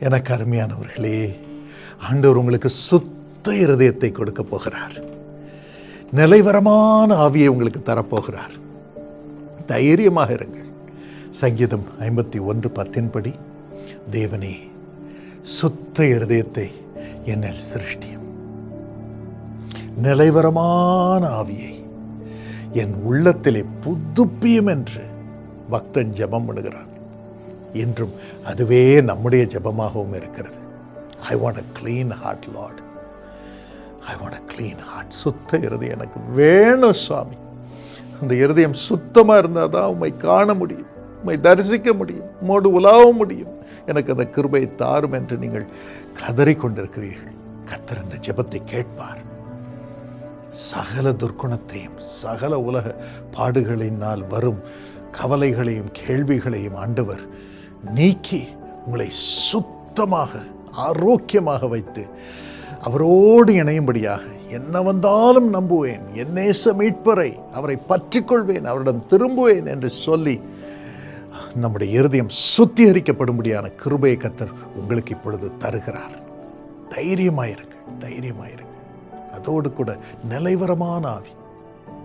எனக்கு அருமையானவர்களே ஆண்டவர் உங்களுக்கு சுத்த இருதயத்தை கொடுக்க போகிறார். நிலைவரமான ஆவியை உங்களுக்கு தரப்போகிறார். தைரியமாக இருங்கள். சங்கீதம் ஐம்பத்தி ஒன்று பத்தின்படி தேவனே சுத்த இருதயத்தை என்னில் சிருஷ்டியும். நிலைவரமான ஆவியை என் உள்ளத்திலே புதுப்பியும் என்று பக்தன் ஜெபம் பண்ணுகிறான். என்றும் அதுவே நம்முடைய ஜெபமாகவும் இருக்கிறது. I want a clean heart lord I want a clean heart சுத்த இருதயம் எனக்கு வேணும் சுவாமி. அந்த இருதயம் சுத்தமாக இருந்தால் தான் உண்மை காண முடியும் உண்மை தரிசிக்க முடியும் உம்மோடு உலாவ முடியும். எனக்கு அந்த கிருபை தாரும் என்று நீங்கள் கதறிக்கொண்டிருக்கிறீர்கள். கத்தர் இந்த ஜெபத்தை கேட்பார். சகல துர்க்குணத்தையும் சகல உலக பாடுகளினால் வரும் கவலைகளையும் கேள்விகளையும் ஆண்டவர் நீக்கி உங்களை சுத்தமாக ஆரோக்கியமாக வைத்து அவரோடு இணையும்படியாக என்ன வந்தாலும் நம்புவேன். என் நேச மீட்பரை அவரை பற்றிக்கொள்வேன் அவரிடம் திரும்புவேன் என்று சொல்லி நம்முடைய இருதயம் சுத்திகரிக்கப்படும்படியான கிருபையை கத்தர் உங்களுக்கு இப்பொழுது தருகிறார். தைரியமாயிருங்கள் தைரியமாயிருங்கள். அதோடு கூட நிலைவரமான ஆவி.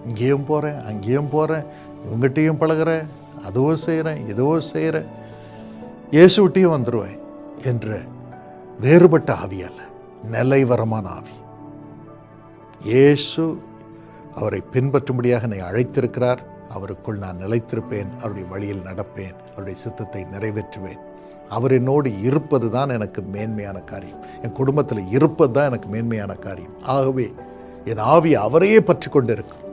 இங்கேயும் போகிறேன் அங்கேயும் போகிறேன் இவங்ககிட்டையும் பழகிறேன் அதுவும் செய்கிறேன் இதுவும் செய்கிறேன் இயேசுவிட்டையும் வந்துடுவேன் என்ற வேறுபட்ட ஆவி அல்ல நிலைவரமான ஆவி. இயேசு அவரை பின்பற்றும்படியாக என்னை அழைத்திருக்கிறார். அவருக்குள் நான் நிலைத்திருப்பேன் அவருடைய வழியில் நடப்பேன் அவருடைய சித்தத்தை நிறைவேற்றுவேன். அவர் என்னோடு இருப்பது தான் எனக்கு மேன்மையான காரியம். என் குடும்பத்தில் இருப்பது தான் எனக்கு மேன்மையான காரியம். ஆகவே என் ஆவி அவரையே பற்றி கொண்டிருக்கும்.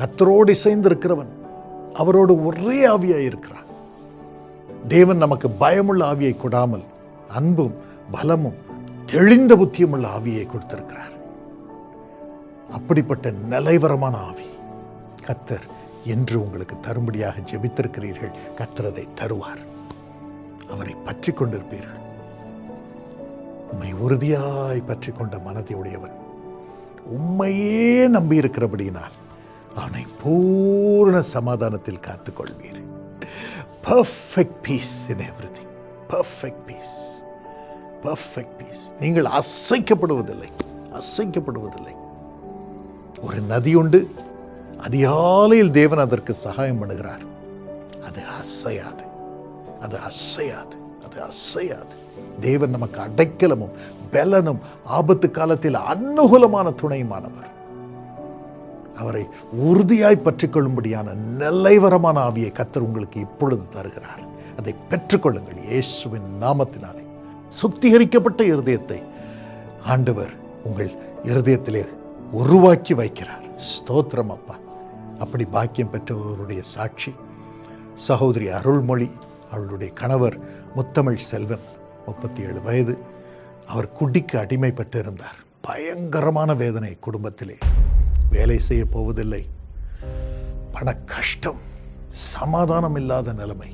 கத்தரோடு இசைந்திருக்கிறவன் அவரோடு ஒரே ஆவியாக இருக்கிறான் தேவன் நமக்கு பயமுள்ள ஆவியை கொடாமல் அன்பும் பலமும் தெளிந்த புத்தியமுள்ள ஆவியை கொடுத்திருக்கிறார். அப்படிப்பட்ட நிலைவரமான ஆவி கத்தர் என்று உங்களுக்கு தரும்படியாக ஜெபித்திருக்கிறீர்கள். கத்தரதை தருவார். அவரை பற்றி கொண்டிருப்பீர்கள். உம்மை உறுதியாய் பற்றி கொண்ட மனதை உடையவன் உம்மையே நம்பியிருக்கிறபடியினால் அவனை பூர்ண சமாதானத்தில் காத்துக்கொள்வீர். Perfect peace in everything perfect peace perfect peace நீங்கள் அசைக்கப்படுவதில்லை. அசைக்கப்படுவதில்லை. ஒரு நதி உண்டு. அதிகாலையில் தேவன் அதற்கு சகாயம் பண்ணுகிறார். அது அசையாது. அது அசையாது. அது அசையாது. தேவன் நமக்கு அடைக்கலமும் பலனும் ஆபத்து காலத்தில் அனுகூலமான துணையுமானவர். அவரை உறுதியாய் பற்றிக்கொள்ளும்படியான நிலைவரமான ஆவியை கத்தர் உங்களுக்கு இப்பொழுது தருகிறார். அதை பெற்றுக்கொள்ளுங்கள். இயேசுவின் நாமத்தினாலே. சுத்திகரிக்கப்பட்ட இருதயத்தை ஆண்டவர் உங்கள் இருதயத்திலே உருவாக்கி வைக்கிறார். ஸ்தோத்திரம் அப்பா. அப்படி பாக்கியம் பெற்றவருடைய சாட்சி. சகோதரி அருள்மொழி அவளுடைய கணவர் முத்தமிழ் செல்வன் முப்பத்தி ஏழு வயது. அவர் குடிக்கு அடிமைப்பட்டிருந்தார். பயங்கரமான வேதனை குடும்பத்திலே. வேலை செய்ய போவதில்லை. பண கஷ்டம் சமாதானம் இல்லாத நிலைமை.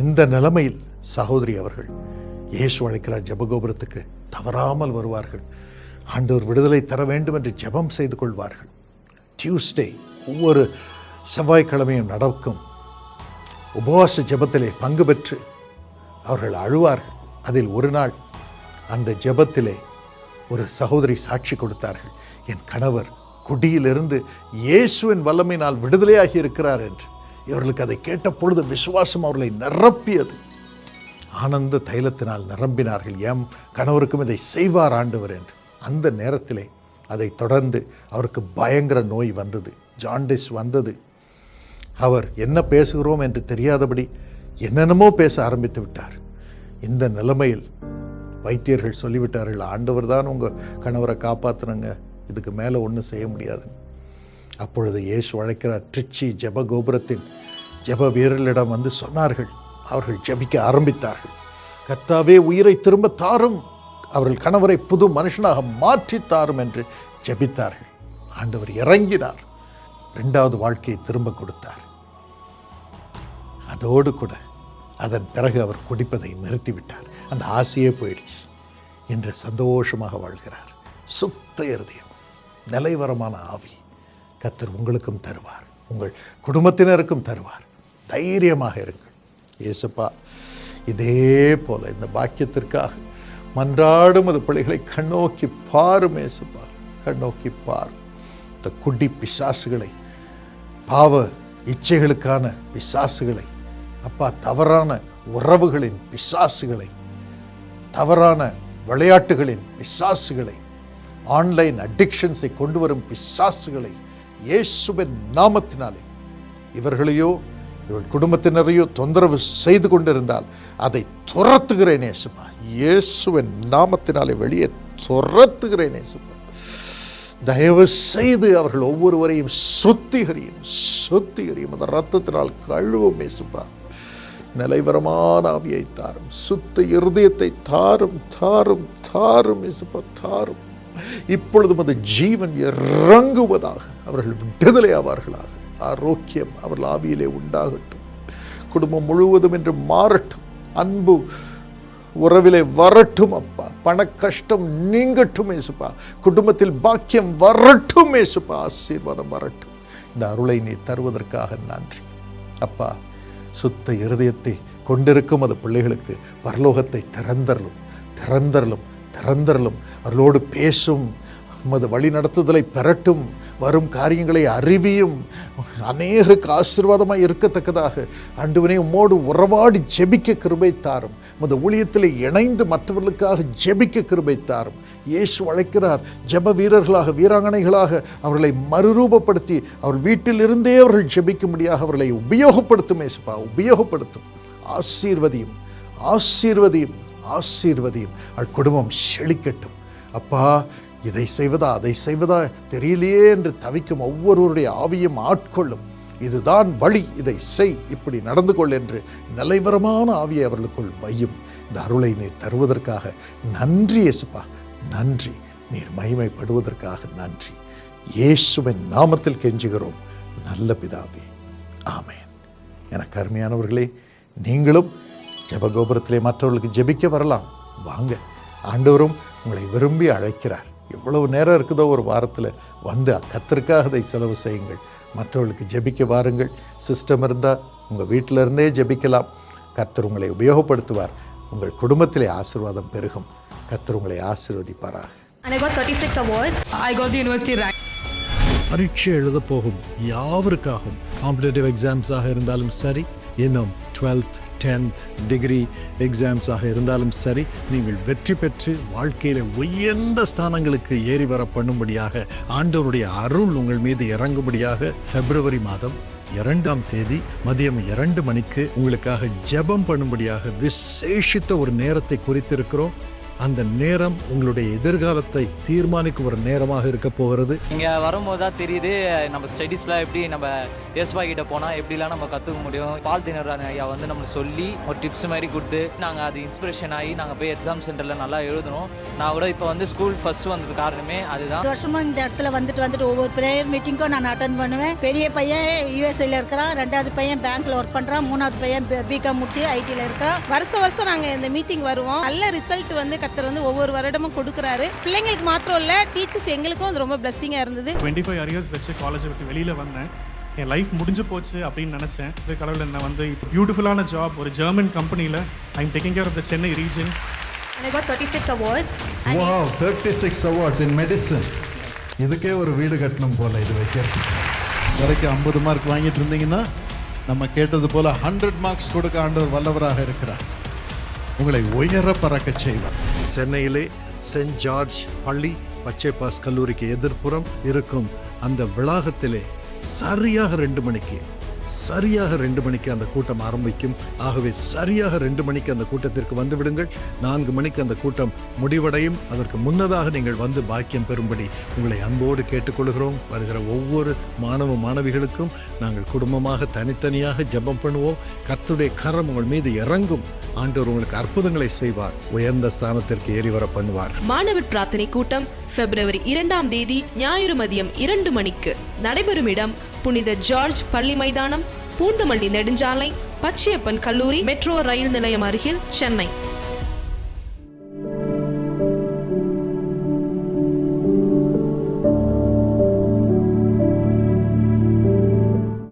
இந்த நிலைமையில் சகோதரி அவர்கள் இயேசு அழைக்கிறார் ஜபகோபுரத்துக்கு. தவறாமல் வருவார்கள். ஆண்டவர் விடுதலை தர வேண்டும் என்று ஜெபம் செய்து கொள்வார்கள். டியூஸ்டே ஒவ்வொரு செவ்வாய்க்கிழமையும் நடக்கும். உபவாச ஜபத்திலே பங்கு பெற்று அவர்கள் அழுவார்கள். அதில் ஒரு நாள் அந்த ஜெபத்திலே ஒரு சகோதரி சாட்சி கொடுத்தார்கள். என் கணவர் குடியிலிருந்து இயேசுவின் வல்லமையினால் விடுதலையாகி இருக்கிறார் என்று. இவர்களுக்கு அதை கேட்ட பொழுது விசுவாசம் அவர்களை நிரப்பியது. ஆனந்த தைலத்தினால் நிரம்பினார்கள். எம் கணவருக்கும் இதை செய்வார் ஆண்டவர் என்று. அந்த நேரத்திலே அதை தொடர்ந்து அவருக்கு பயங்கர நோய் வந்தது. ஜாண்டிஸ் வந்தது. அவர் என்ன பேசுகிறோம் என்று தெரியாதபடி என்னென்னமோ பேச ஆரம்பித்து விட்டார். இந்த நிலைமையில் வைத்தியர்கள் சொல்லிவிட்டார்கள் ஆண்டவர் தான் உங்கள் கணவரை காப்பாற்றுனங்க இதுக்கு மேலே ஒன்றும் செய்ய முடியாது. அப்பொழுது இயேசு அழைக்கிறார் ட்ரிச்சி ஜெப கோபுரத்தின் ஜெப வீரர்களிடம் வந்து சொன்னார்கள் அவர்கள் ஜெபிக்க ஆரம்பித்தார்கள். கத்தாவே உயிரை திரும்ப தாரும் அவர்கள் கணவரை புது மனுஷனாக மாற்றி தாரும் என்று ஜெபித்தார்கள். ஆண்டவர் இறங்கினார் ரெண்டாவது வாழ்க்கையை திரும்ப கொடுத்தார். அதோடு கூட அதன் பிறகு அவர் குடிப்பதை நிறுத்திவிட்டார். அந்த ஆசையே போயிடுச்சு என்று சந்தோஷமாக வாழ்கிறார். சுத்த இருதயம் நிலைவரமான ஆவி கத்தர் உங்களுக்கும் தருவார் உங்கள் குடும்பத்தினருக்கும் தருவார். தைரியமாக இருங்கள். ஏசப்பா இதே போல் இந்த பாக்கியத்திற்காக மன்றாடும் அது பிள்ளைகளை கண்ணோக்கி பாரும் ஏசப்பா கண்ணோக்கி பார் இந்த குடி பிசாசுகளை பாவ இச்சைகளுக்கான பிசாசுகளை அப்பா தவறான உறவுகளின் பிசாசுகளை தவறான விளையாட்டுகளின் பிசாசுகளை ஆன்லைன் அடிக்ஷன்ஸை கொண்டு வரும் பிசாசுகளை இயேசுவின் நாமத்தினாலே இவர்களையோ இவள் குடும்பத்தினரையோ தொந்தரவு செய்து கொண்டிருந்தால் அதை துரத்துகிறேன் இயேசுப்பா. இயேசுவின் நாமத்தினாலே வெளியே துரத்துகிறேன் இயேசுப்பா. தயவு செய்து அவர்கள் ஒவ்வொருவரையும் சுத்திகரியும் சுத்திகரியும். அந்த ரத்தத்தினால் கழுவும் இயேசுப்பா. நிலைவரமான ஆவியை தாரும். சுத்த இருதயத்தை தாரும் தாரும் தாரும் இயேசுப்பா தாரும். இப்பொழுதும் அந்த ஜீவன் இறங்குவதாக அவர்கள் விடுதலை ஆவார்களாக. ஆரோக்கியம் அவர்கள் ஆவியிலே உண்டாகட்டும். குடும்பம் முழுவதும் என்று மாறட்டும். அன்பு உறவிலே வரட்டும் அப்பா. பண கஷ்டம் நீங்கட்டும் ஏசுப்பா குடும்பத்தில் பாக்கியம் வரட்டும் ஏசுப்பா ஆசீர்வாதம் வரட்டும். இந்த அருளை நீ தருவதற்காக நன்றி. அப்பா சுத்த இருதயத்தை கொண்டிருக்கும் அது பிள்ளைகளுக்கு பரலோகத்தை திறந்தரலும் திறந்தரலும் திறந்தரலும் அவர்களோடு பேசும் உமது வழி நடத்துதலை பெறட்டும். வரும் காரியங்களை அறிவியும் அநேகருக்கு ஆசீர்வாதமாக இருக்கத்தக்கதாக. ஆண்டவனே உம்மோடு உறவாடி ஜெபிக்க கிருபை தாரும். உமது ஊழியத்தில் இணைந்து மற்றவர்களுக்காக ஜெபிக்க கிருபை தாரும். இயேசு அழைக்கிறார் ஜெப வீரர்களாக வீராங்கனைகளாக அவர்களை மறுரூபப்படுத்தி அவர் வீட்டிலிருந்தே அவர்கள் ஜெபிக்கும்படியாக அவர்களை உபயோகப்படுத்தும் ஏசுப்பா உபயோகப்படுத்தும். ஆசீர்வதியும் ஆசீர்வதியும் ஆசீர்வதியும். அவள் குடும்பம் செழிக்கட்டும். அப்பா இதை செய்வதா அதை செய்வதா தெரியலையே என்று தவிக்கும் ஒவ்வொருவருடைய ஆவியும் ஆட்கொள்ளும். இதுதான் வழி இதை செய் இப்படி நடந்து கொள் என்று நிலைவரமான ஆவியை அவர்களுக்குள் வையும். இந்த அருளை நீர் தருவதற்காக நன்றி இயேசுப்பா. நன்றி. நீர் மகிமைப்படுவதற்காக நன்றி. இயேசுவின் நாமத்தில் கெஞ்சுகிறோம். நல்ல பிதாவே. ஆமேன். எனக்கு அருமையானவர்களே நீங்களும் ஜபகோபுரத்திலே மற்றவர்களுக்கு ஜெபிக்க வரலாம். வாங்க. ஆண்டவரும் உங்களை விரும்பி அழைக்கிறார். எவ்வளவு நேரம் இருக்குதோ ஒரு வாரத்தில் வந்து கத்திற்காக அதை செலவு செய்யுங்கள். மற்றவர்களுக்கு ஜெபிக்க வாருங்கள். சிஸ்டம் இருந்தால் உங்கள் வீட்டில் இருந்தே ஜெபிக்கலாம். கர்த்தர் உங்களை உபயோகப்படுத்துவார். உங்கள் குடும்பத்திலே ஆசீர்வாதம் பெருகும். கர்த்தர் உங்களை ஆசீர்வதிப்பாராக. And I got 36 awards. I got the university rank. பரீட்சை எழுத போகும் யாவருக்காகவும் காம்படேட்டிவ் எக்ஸாம்ஸாக இருந்தாலும் சரி இன்னும் டுவெல்த் டென்த் டிகிரி எக்ஸாம்ஸாக இருந்தாலும் சரி நீங்கள் வெற்றி பெற்று வாழ்க்கையில் உயர்ந்த ஸ்தானங்களுக்கு ஏறி வர பண்ணும்படியாக ஆண்டவருடைய அருள் உங்கள் மீது இறங்கும்படியாக பிப்ரவரி மாதம் இரண்டாம் தேதி மதியம் இரண்டு மணிக்கு உங்களுக்காக ஜெபம் பண்ணும்படியாக விசேஷித்த ஒரு நேரத்தை குறித்திருக்கிறோம். அந்த நேரம் உங்களுடைய எதிர்காலத்தை தீர்மானிக்கும் ஒரு நேரமாக இருக்க போகிறது. இங்கே வரும்போது தான் தெரியுது நம்ம ஸ்டடீஸ்லாம் எப்படி நம்ம ஏஸ்பா கிட்ட போனால் எப்படிலாம் நம்ம கற்றுக்க முடியும்? பால் தினரான ஐயா வந்து நம்மளுக்கு சொல்லி ஒரு டிப்ஸ் மாதிரி கொடுத்து நாங்கள் அது இன்ஸ்பிரேஷன் ஆகி நாங்கள் போய் எக்ஸாம் சென்டரில் நல்லா எழுதணும். நான் கூட இப்போ வந்து ஸ்கூல் ஃபஸ்ட்டு வந்தது காரணமே அதுதான். பத்து வருஷமா இந்த இடத்துல வந்துட்டு வந்துட்டு ஒவ்வொரு ப்ரேயர் மீட்டிங்க்கும் நான் அட்டன் பண்ணுவேன். பெரிய பையன் யூஎஸ்ஏல இருக்கிறான் ரெண்டாவது பையன் பேங்க்ல ஒர்க் பண்றான் மூணாவது பையன் பிகாம் முடிச்சு ஐடில இருக்கிறான். வருஷம் வருஷம் நாங்க இந்த மீட்டிங் வருவோம். நல்ல ரிசல்ட் வந்து கத்தர் வந்து ஒவ்வொரு வருடமும் கொடுக்குறாரு. பிள்ளைங்களுக்கு மாத்திரம் இல்ல டீச்சர்ஸ் எங்களுக்கும் அது ரொம்ப பிளஸ்ஸிங்கா இருந்தது. டுவெண்ட்டி ஃபைவ் இயர்ஸ் வச்சு காலேஜை விட்டு வெளியில் வந்தேன். என் லைஃப் முடிஞ்சு போச்சு அப்படின்னு நினச்சேன். இது கடவுள் என்ன வந்து பியூட்டிஃபுல்லான ஜாப் ஒரு ஜெர்மன் கம்பெனியில் I'm taking care of the Chennai region And I got 36 awards. And thirty six awards in medicine இதுக்கே ஒரு வீடு கட்டணும் போல இது வைக்கிறது வரைக்கும் ஐம்பது மார்க் வாங்கிட்டு இருந்தீங்கன்னா நம்ம கேட்டது போல ஹண்ட்ரட் மார்க்ஸ் கொடுக்க ஆண்டவர் வல்லவராக இருக்கிறார். உங்களை உயர பறக்க செய்வார். சென்னையிலே சென்ட் ஜார்ஜ் பள்ளி பச்சைப்பாஸ் கல்லூரிக்கு எதிர்ப்புறம் இருக்கும் அந்த வளாகத்திலே சரியாக ரெண்டு மணிக்கு சரியாக ரெண்டு மணிக்கு அந்த கூட்டம் ஆரம்பிக்கும். ஆகவே சரியாக ரெண்டு மணிக்கு அந்த கூட்டத்திற்கு வந்து விடுங்கள். நான்கு மணிக்கு அந்த கூட்டம் முடிவடையும். அதற்கு முன்னதாக நீங்கள் வந்து பாக்கியம் பெறும்படி உங்களை அன்போடு கேட்டுக்கொள்கிறோம். வருகிற ஒவ்வொரு மாணவ மாணவிகளுக்கும் நாங்கள் குடும்பமாக தனித்தனியாக ஜெபம் பண்ணுவோம். கர்த்துடைய கரம் உங்கள் மீது இறங்கும். ஆண்டவர் உங்களுக்கு அற்புதங்களை செய்வார். உயர்ந்த ஸ்தானத்திற்கு ஏறி வர பண்ணுவார். மாணவர் பிரார்த்தனை கூட்டம் பிப்ரவரி இரண்டாம் தேதி ஞாயிறு மதியம் இரண்டு மணிக்கு நடைபெறும் இடம் புனித ஜார்ஜ் பள்ளி மைதானம் பூந்தமல்லி நெடுஞ்சாலை பச்சையப்பன் கல்லூரி மெட்ரோ ரயில் நிலையம் அருகில் சென்னை.